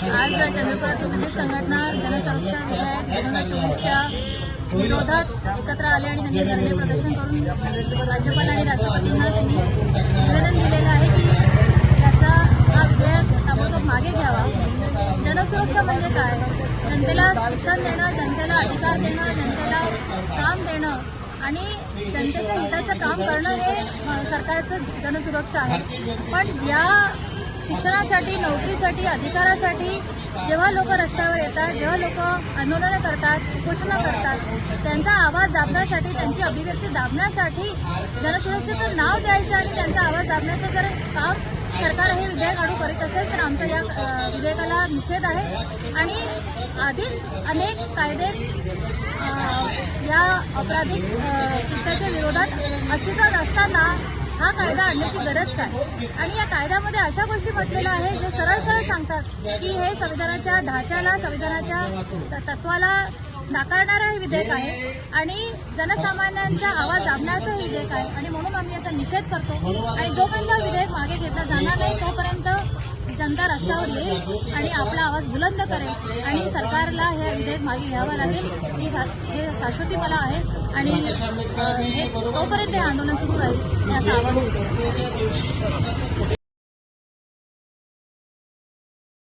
आज चंद्रपुरातील संघटना जनसंरक्षण विधेयक कोरोना चोवीसच्या विरोधात एकत्र आले आणि त्यांनी धरणे प्रदर्शन करून राज्यपाल आणि राष्ट्रपतींना त्यांनी निवेदन दिलेलं आहे की त्याचा हा विधेयक ताबडतोब मागे घ्यावा. जनसुरक्षा म्हणजे काय? जनतेला शिक्षण देणं जनतेला अधिकार देणं जनतेला काम देणं आणि जनतेच्या हिताचं काम करणं हे सरकारचं जनसुरक्षा आहे. पण या शिक्षणासाठी नोकरीसाठी अधिकारासाठी जेव्हा लोक रस्त्यावर येतात जेव्हा लोक आंदोलनं करतात उपोषणं करतात त्यांचा आवाज दाबण्यासाठी त्यांची अभिव्यक्ती दाबण्यासाठी जनसुरक्षेचं नाव द्यायचं आणि त्यांचा आवाज दाबण्याचं जर काम सरकार हे विधेयक आणू करीत असेल तर आमचा या विधेयकाला निषेध आहे. आणि आधीच अनेक कायदे या आपराधिक कृत्याच्या विरोधात अस्तित्वात असताना हा कायदा आणण्याची गरज काय? आणि या कायद्यामध्ये अशा गोष्टी म्हटलेल्या आहे जे सरळ सरळ सांगतात की हे संविधानाच्या ढाच्याला संविधानाच्या त- तत्वाला नाकारणारं हे विधेयक आहे आणि जनसामान्यांचा आवाज दाबण्याचं हे विधेयक आहे. आणि म्हणून आम्ही याचा निषेध करतो. आणि जोपर्यंत विधेयक मागे घेतला जाणार नाही तोपर्यंत जनता रस्त्यावर येईल आणि आपला आवाज बुलंद करेल. आणि सरकारला हे विधेयक मागे घ्यावं लागेल. ही हे शाश्वती मला आहे. आणि तोपर्यंत हे आंदोलन सुरू राहील. असं आवाहन